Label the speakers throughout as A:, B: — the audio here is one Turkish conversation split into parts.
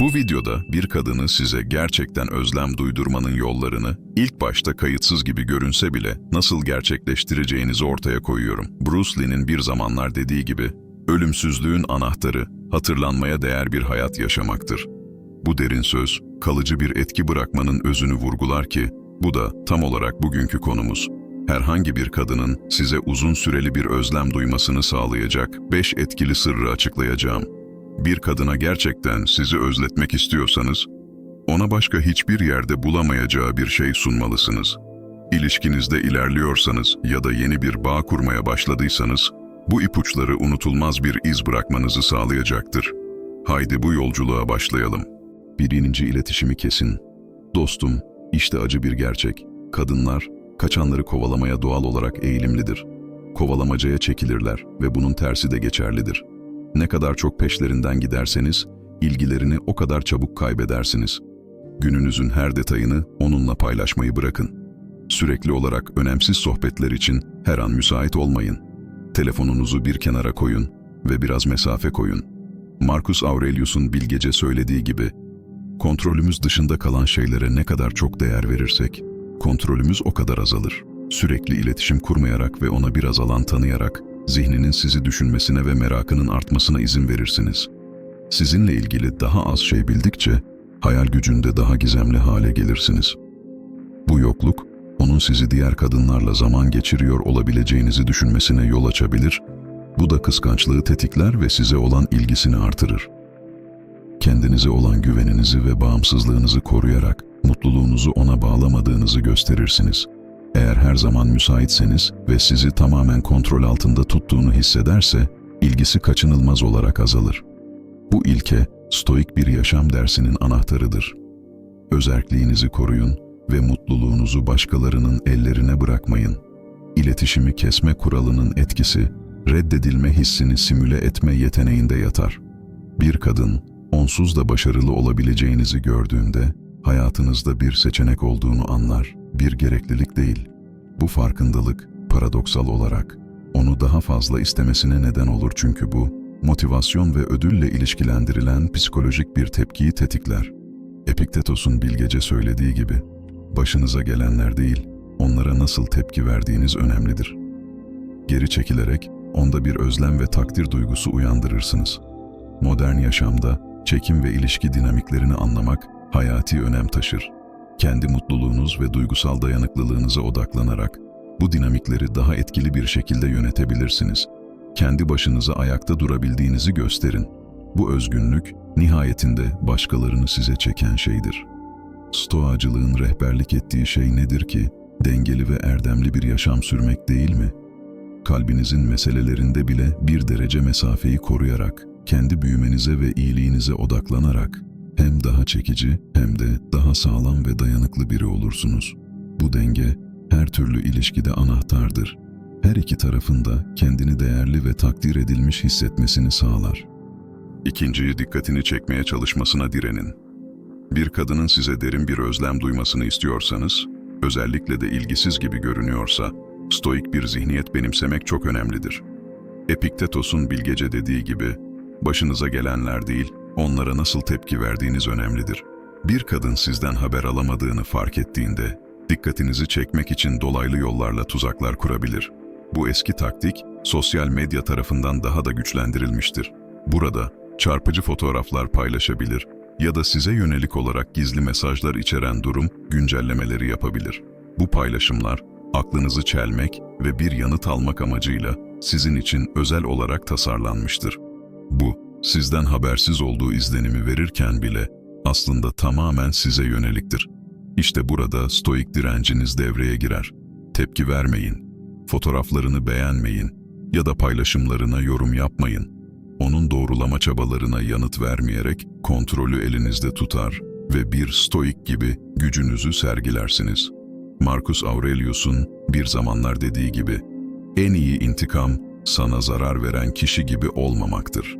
A: Bu videoda bir kadını size gerçekten özlem duydurmanın yollarını ilk başta kayıtsız gibi görünse bile nasıl gerçekleştireceğinizi ortaya koyuyorum. Bruce Lee'nin bir zamanlar dediği gibi ölümsüzlüğün anahtarı hatırlanmaya değer bir hayat yaşamaktır. Bu derin söz kalıcı bir etki bırakmanın özünü vurgular ki bu da tam olarak bugünkü konumuz. Herhangi bir kadının size uzun süreli bir özlem duymasını sağlayacak beş etkili sırrı açıklayacağım. Bir kadına gerçekten sizi özletmek istiyorsanız, ona başka hiçbir yerde bulamayacağı bir şey sunmalısınız. İlişkinizde ilerliyorsanız ya da yeni bir bağ kurmaya başladıysanız, bu ipuçları unutulmaz bir iz bırakmanızı sağlayacaktır. Haydi bu yolculuğa başlayalım. Birinci iletişimi kesin. Dostum, işte acı bir gerçek. Kadınlar, kaçanları kovalamaya doğal olarak eğilimlidir. Kovalamacaya çekilirler ve bunun tersi de geçerlidir. Ne kadar çok peşlerinden giderseniz, ilgilerini o kadar çabuk kaybedersiniz. Gününüzün her detayını onunla paylaşmayı bırakın. Sürekli olarak önemsiz sohbetler için her an müsait olmayın. Telefonunuzu bir kenara koyun ve biraz mesafe koyun. Marcus Aurelius'un bilgece söylediği gibi, kontrolümüz dışında kalan şeylere ne kadar çok değer verirsek, kontrolümüz o kadar azalır. Sürekli iletişim kurmayarak ve ona biraz alan tanıyarak, zihninin sizi düşünmesine ve merakının artmasına izin verirsiniz. Sizinle ilgili daha az şey bildikçe, hayal gücünde daha gizemli hale gelirsiniz. Bu yokluk, onun sizi diğer kadınlarla zaman geçiriyor olabileceğinizi düşünmesine yol açabilir, bu da kıskançlığı tetikler ve size olan ilgisini artırır. Kendinize olan güveninizi ve bağımsızlığınızı koruyarak mutluluğunuzu ona bağlamadığınızı gösterirsiniz. Eğer her zaman müsaitseniz ve sizi tamamen kontrol altında tuttuğunu hissederse, ilgisi kaçınılmaz olarak azalır. Bu ilke, stoik bir yaşam dersinin anahtarıdır. Özerkliğinizi koruyun ve mutluluğunuzu başkalarının ellerine bırakmayın. İletişimi kesme kuralının etkisi, reddedilme hissini simüle etme yeteneğinde yatar. Bir kadın, onsuz da başarılı olabileceğinizi gördüğünde, hayatınızda bir seçenek olduğunu anlar, bir gereklilik değil. Bu farkındalık, paradoksal olarak, onu daha fazla istemesine neden olur çünkü bu, motivasyon ve ödülle ilişkilendirilen psikolojik bir tepkiyi tetikler. Epiktetos'un bilgece söylediği gibi, başınıza gelenler değil, onlara nasıl tepki verdiğiniz önemlidir. Geri çekilerek, onda bir özlem ve takdir duygusu uyandırırsınız. Modern yaşamda, çekim ve ilişki dinamiklerini anlamak, hayati önem taşır. Kendi mutluluğunuz ve duygusal dayanıklılığınıza odaklanarak, bu dinamikleri daha etkili bir şekilde yönetebilirsiniz. Kendi başınıza ayakta durabildiğinizi gösterin. Bu özgünlük, nihayetinde başkalarını size çeken şeydir. Stoacılığın rehberlik ettiği şey nedir ki? Dengeli ve erdemli bir yaşam sürmek değil mi? Kalbinizin meselelerinde bile bir derece mesafeyi koruyarak, kendi büyümenize ve iyiliğinize odaklanarak, hem daha çekici hem de daha sağlam ve dayanıklı biri olursunuz. Bu denge, her türlü ilişkide anahtardır. Her iki tarafın da kendini değerli ve takdir edilmiş hissetmesini sağlar. İkinciyi dikkatini çekmeye çalışmasına direnin. Bir kadının size derin bir özlem duymasını istiyorsanız, özellikle de ilgisiz gibi görünüyorsa, stoik bir zihniyet benimsemek çok önemlidir. Epiktetos'un bilgece dediği gibi, başınıza gelenler değil, onlara nasıl tepki verdiğiniz önemlidir. Bir kadın sizden haber alamadığını fark ettiğinde, dikkatinizi çekmek için dolaylı yollarla tuzaklar kurabilir. Bu eski taktik, sosyal medya tarafından daha da güçlendirilmiştir. Burada, çarpıcı fotoğraflar paylaşabilir ya da size yönelik olarak gizli mesajlar içeren durum güncellemeleri yapabilir. Bu paylaşımlar, aklınızı çelmek ve bir yanıt almak amacıyla sizin için özel olarak tasarlanmıştır. Bu, sizden habersiz olduğu izlenimi verirken bile aslında tamamen size yöneliktir. İşte burada stoik direnciniz devreye girer. Tepki vermeyin, fotoğraflarını beğenmeyin ya da paylaşımlarına yorum yapmayın. Onun doğrulama çabalarına yanıt vermeyerek kontrolü elinizde tutar ve bir stoik gibi gücünüzü sergilersiniz. Marcus Aurelius'un bir zamanlar dediği gibi, en iyi intikam sana zarar veren kişi gibi olmamaktır.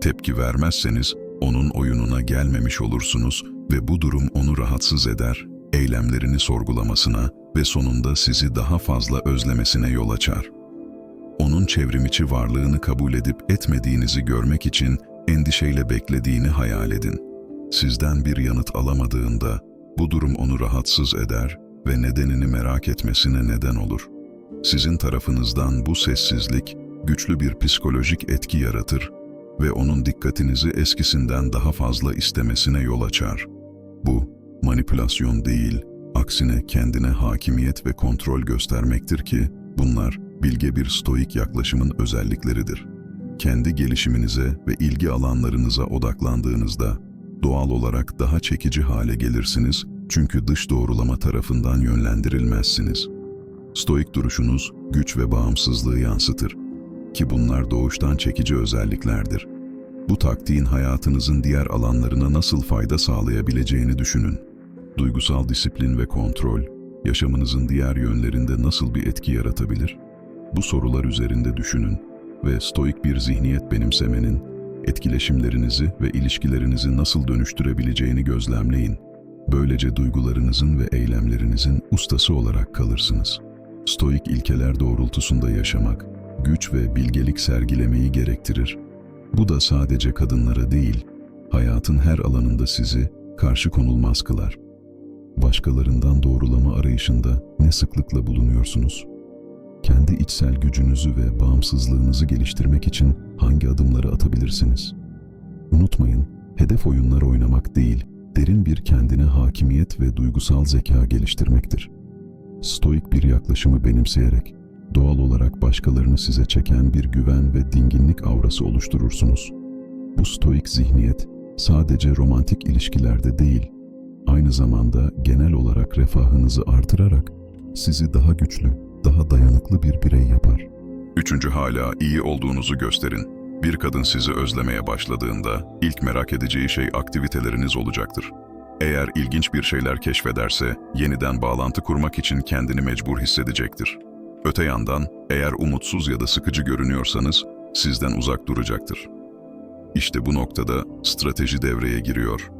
A: Tepki vermezseniz onun oyununa gelmemiş olursunuz ve bu durum onu rahatsız eder, eylemlerini sorgulamasına ve sonunda sizi daha fazla özlemesine yol açar. Onun çevrimiçi varlığını kabul edip etmediğinizi görmek için endişeyle beklediğini hayal edin. Sizden bir yanıt alamadığında bu durum onu rahatsız eder ve nedenini merak etmesine neden olur. Sizin tarafınızdan bu sessizlik güçlü bir psikolojik etki yaratır ve onun dikkatinizi eskisinden daha fazla istemesine yol açar. Bu manipülasyon değil, aksine kendine hakimiyet ve kontrol göstermektir ki bunlar bilge bir stoik yaklaşımın özellikleridir. Kendi gelişiminize ve ilgi alanlarınıza odaklandığınızda doğal olarak daha çekici hale gelirsiniz çünkü dış doğrulama tarafından yönlendirilmezsiniz. Stoik duruşunuz güç ve bağımsızlığı yansıtır ki bunlar doğuştan çekici özelliklerdir. Bu taktiğin hayatınızın diğer alanlarına nasıl fayda sağlayabileceğini düşünün. Duygusal disiplin ve kontrol, yaşamınızın diğer yönlerinde nasıl bir etki yaratabilir? Bu sorular üzerinde düşünün ve stoik bir zihniyet benimsemenin etkileşimlerinizi ve ilişkilerinizi nasıl dönüştürebileceğini gözlemleyin. Böylece duygularınızın ve eylemlerinizin ustası olarak kalırsınız. Stoik ilkeler doğrultusunda yaşamak, güç ve bilgelik sergilemeyi gerektirir. Bu da sadece kadınlara değil, hayatın her alanında sizi karşı konulmaz kılar. Başkalarından doğrulama arayışında ne sıklıkla bulunuyorsunuz? Kendi içsel gücünüzü ve bağımsızlığınızı geliştirmek için hangi adımları atabilirsiniz? Unutmayın, hedef oyunlar oynamak değil, derin bir kendine hakimiyet ve duygusal zeka geliştirmektir. Stoik bir yaklaşımı benimseyerek, doğal olarak başkalarını size çeken bir güven ve dinginlik aurası oluşturursunuz. Bu stoik zihniyet sadece romantik ilişkilerde değil, aynı zamanda genel olarak refahınızı artırarak sizi daha güçlü, daha dayanıklı bir birey yapar. Üçüncü hala iyi olduğunuzu gösterin. Bir kadın sizi özlemeye başladığında ilk merak edeceği şey aktiviteleriniz olacaktır. Eğer ilginç bir şeyler keşfederse yeniden bağlantı kurmak için kendini mecbur hissedecektir. Öte yandan eğer umutsuz ya da sıkıcı görünüyorsanız sizden uzak duracaktır. İşte bu noktada strateji devreye giriyor.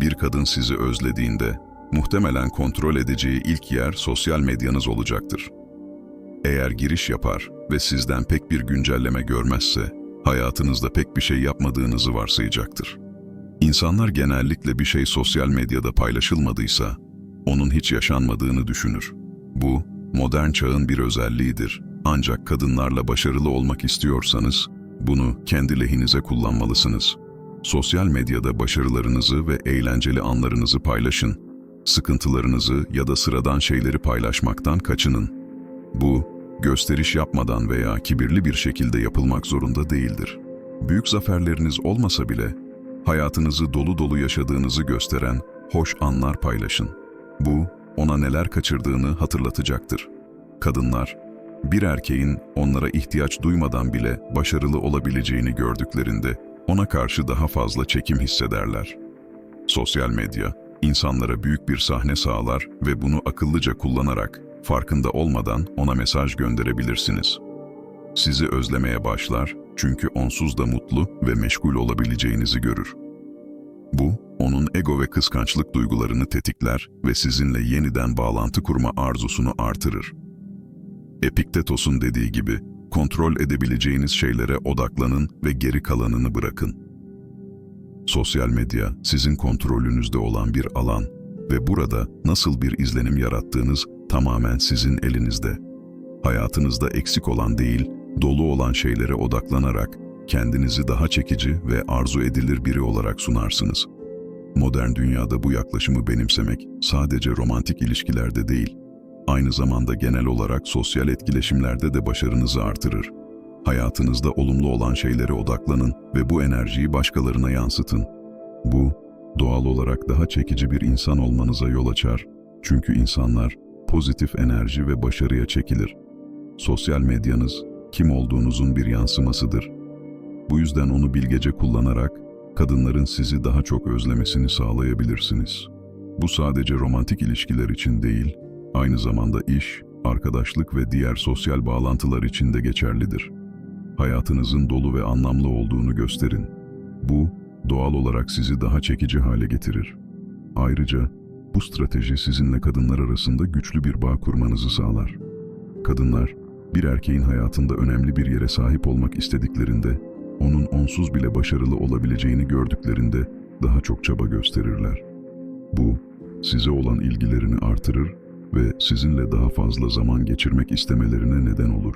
A: Bir kadın sizi özlediğinde muhtemelen kontrol edeceği ilk yer sosyal medyanız olacaktır. Eğer giriş yapar ve sizden pek bir güncelleme görmezse, hayatınızda pek bir şey yapmadığınızı varsayacaktır. İnsanlar genellikle bir şey sosyal medyada paylaşılmadıysa, onun hiç yaşanmadığını düşünür. Bu, modern çağın bir özelliğidir. Ancak kadınlarla başarılı olmak istiyorsanız, bunu kendi lehinize kullanmalısınız. Sosyal medyada başarılarınızı ve eğlenceli anlarınızı paylaşın. Sıkıntılarınızı ya da sıradan şeyleri paylaşmaktan kaçının. Bu, gösteriş yapmadan veya kibirli bir şekilde yapılmak zorunda değildir. Büyük zaferleriniz olmasa bile, hayatınızı dolu dolu yaşadığınızı gösteren hoş anlar paylaşın. Bu, ona neler kaçırdığını hatırlatacaktır. Kadınlar, bir erkeğin onlara ihtiyaç duymadan bile başarılı olabileceğini gördüklerinde ona karşı daha fazla çekim hissederler. Sosyal medya, insanlara büyük bir sahne sağlar ve bunu akıllıca kullanarak farkında olmadan ona mesaj gönderebilirsiniz. Sizi özlemeye başlar çünkü onsuz da mutlu ve meşgul olabileceğinizi görür. Bu, onun ego ve kıskançlık duygularını tetikler ve sizinle yeniden bağlantı kurma arzusunu artırır. Epiktetos'un dediği gibi, kontrol edebileceğiniz şeylere odaklanın ve geri kalanını bırakın. Sosyal medya sizin kontrolünüzde olan bir alan ve burada nasıl bir izlenim yarattığınız tamamen sizin elinizde. Hayatınızda eksik olan değil, dolu olan şeylere odaklanarak kendinizi daha çekici ve arzu edilir biri olarak sunarsınız. Modern dünyada bu yaklaşımı benimsemek sadece romantik ilişkilerde değil, aynı zamanda genel olarak sosyal etkileşimlerde de başarınızı artırır. Hayatınızda olumlu olan şeylere odaklanın ve bu enerjiyi başkalarına yansıtın. Bu, doğal olarak daha çekici bir insan olmanıza yol açar. Çünkü insanlar pozitif enerji ve başarıya çekilir. Sosyal medyanız kim olduğunuzun bir yansımasıdır. Bu yüzden onu bilgece kullanarak kadınların sizi daha çok özlemesini sağlayabilirsiniz. Bu sadece romantik ilişkiler için değil, aynı zamanda iş, arkadaşlık ve diğer sosyal bağlantılar için de geçerlidir. Hayatınızın dolu ve anlamlı olduğunu gösterin. Bu, doğal olarak sizi daha çekici hale getirir. Ayrıca bu strateji sizinle kadınlar arasında güçlü bir bağ kurmanızı sağlar. Kadınlar, bir erkeğin hayatında önemli bir yere sahip olmak istediklerinde, onun onsuz bile başarılı olabileceğini gördüklerinde daha çok çaba gösterirler. Bu, size olan ilgilerini artırır ve sizinle daha fazla zaman geçirmek istemelerine neden olur.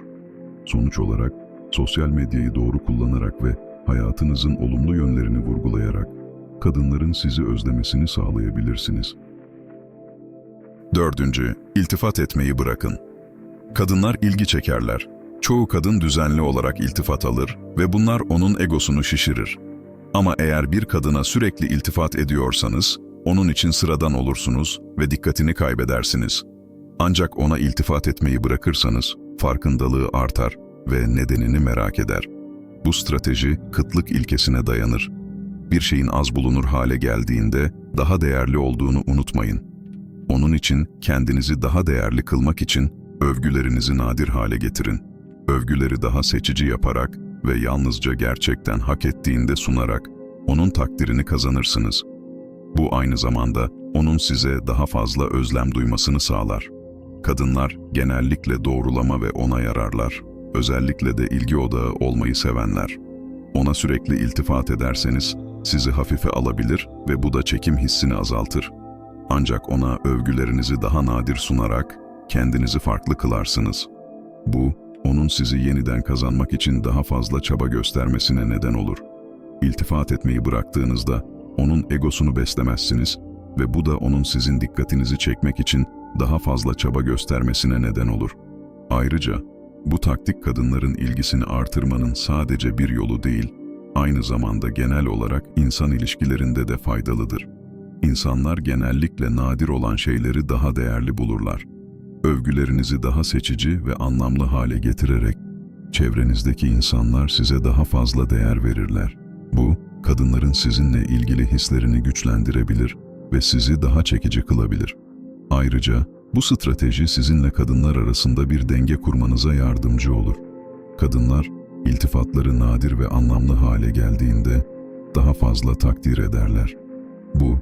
A: Sonuç olarak, sosyal medyayı doğru kullanarak ve hayatınızın olumlu yönlerini vurgulayarak, kadınların sizi özlemesini sağlayabilirsiniz. Dördüncü, iltifat etmeyi bırakın. Kadınlar ilgi çekerler. Çoğu kadın düzenli olarak iltifat alır ve bunlar onun egosunu şişirir. Ama eğer bir kadına sürekli iltifat ediyorsanız, onun için sıradan olursunuz ve dikkatini kaybedersiniz. Ancak ona iltifat etmeyi bırakırsanız, farkındalığı artar ve nedenini merak eder. Bu strateji kıtlık ilkesine dayanır. Bir şeyin az bulunur hale geldiğinde daha değerli olduğunu unutmayın. Onun için kendinizi daha değerli kılmak için övgülerinizi nadir hale getirin. Övgüleri daha seçici yaparak ve yalnızca gerçekten hak ettiğinde sunarak onun takdirini kazanırsınız. Bu aynı zamanda onun size daha fazla özlem duymasını sağlar. Kadınlar genellikle doğrulama ve onay ararlar. Özellikle de ilgi odağı olmayı sevenler. Ona sürekli iltifat ederseniz sizi hafife alabilir ve bu da çekim hissini azaltır. Ancak ona övgülerinizi daha nadir sunarak kendinizi farklı kılarsınız. Bu, onun sizi yeniden kazanmak için daha fazla çaba göstermesine neden olur. İltifat etmeyi bıraktığınızda onun egosunu beslemezsiniz ve bu da onun sizin dikkatinizi çekmek için daha fazla çaba göstermesine neden olur. Ayrıca bu taktik kadınların ilgisini artırmanın sadece bir yolu değil, aynı zamanda genel olarak insan ilişkilerinde de faydalıdır. İnsanlar genellikle nadir olan şeyleri daha değerli bulurlar. Övgülerinizi daha seçici ve anlamlı hale getirerek çevrenizdeki insanlar size daha fazla değer verirler. Bu, kadınların sizinle ilgili hislerini güçlendirebilir ve sizi daha çekici kılabilir. Ayrıca bu strateji sizinle kadınlar arasında bir denge kurmanıza yardımcı olur. Kadınlar, iltifatları nadir ve anlamlı hale geldiğinde daha fazla takdir ederler. Bu,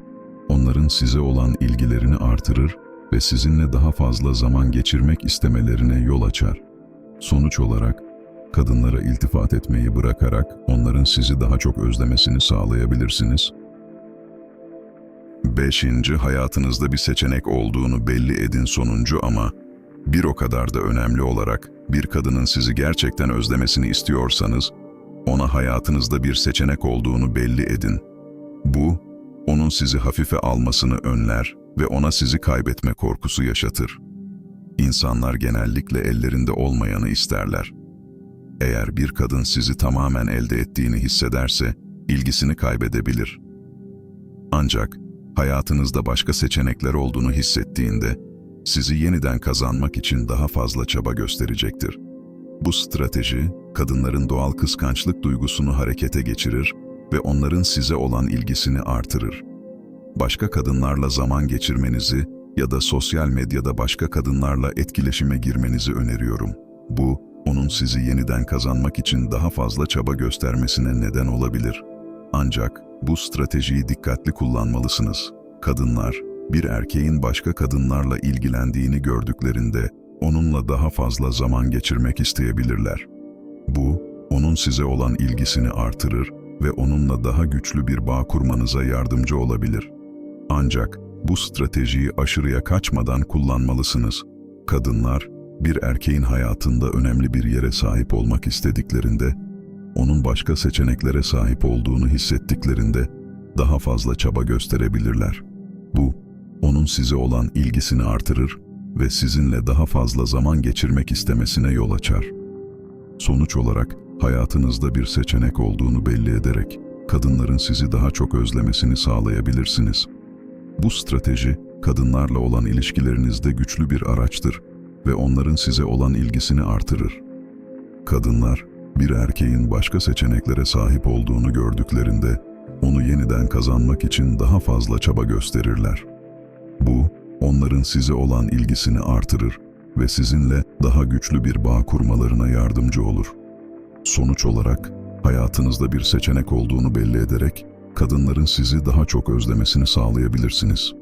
A: onların size olan ilgilerini artırır ve sizinle daha fazla zaman geçirmek istemelerine yol açar. Sonuç olarak, kadınlara iltifat etmeyi bırakarak onların sizi daha çok özlemesini sağlayabilirsiniz. Beşinci, hayatınızda bir seçenek olduğunu belli edin sonuncu ama bir o kadar da önemli olarak bir kadının sizi gerçekten özlemesini istiyorsanız, ona hayatınızda bir seçenek olduğunu belli edin. Bu, onun sizi hafife almasını önler ve ona sizi kaybetme korkusu yaşatır. İnsanlar genellikle ellerinde olmayanı isterler. Eğer bir kadın sizi tamamen elde ettiğini hissederse, ilgisini kaybedebilir. Ancak hayatınızda başka seçenekler olduğunu hissettiğinde, sizi yeniden kazanmak için daha fazla çaba gösterecektir. Bu strateji, kadınların doğal kıskançlık duygusunu harekete geçirir ve onların size olan ilgisini artırır. Başka kadınlarla zaman geçirmenizi ya da sosyal medyada başka kadınlarla etkileşime girmenizi öneriyorum. Bu, onun sizi yeniden kazanmak için daha fazla çaba göstermesine neden olabilir. Ancak bu stratejiyi dikkatli kullanmalısınız. Kadınlar, bir erkeğin başka kadınlarla ilgilendiğini gördüklerinde onunla daha fazla zaman geçirmek isteyebilirler. Bu, onun size olan ilgisini artırır ve onunla daha güçlü bir bağ kurmanıza yardımcı olabilir. Ancak bu stratejiyi aşırıya kaçmadan kullanmalısınız. Kadınlar, bir erkeğin hayatında önemli bir yere sahip olmak istediklerinde, onun başka seçeneklere sahip olduğunu hissettiklerinde daha fazla çaba gösterebilirler. Bu, onun size olan ilgisini artırır ve sizinle daha fazla zaman geçirmek istemesine yol açar. Sonuç olarak hayatınızda bir seçenek olduğunu belli ederek kadınların sizi daha çok özlemesini sağlayabilirsiniz. Bu strateji kadınlarla olan ilişkilerinizde güçlü bir araçtır ve onların size olan ilgisini artırır. Kadınlar bir erkeğin başka seçeneklere sahip olduğunu gördüklerinde onu yeniden kazanmak için daha fazla çaba gösterirler. Bu, onların size olan ilgisini artırır ve sizinle daha güçlü bir bağ kurmalarına yardımcı olur. Sonuç olarak, hayatınızda bir seçenek olduğunu belli ederek, kadınların sizi daha çok özlemesini sağlayabilirsiniz.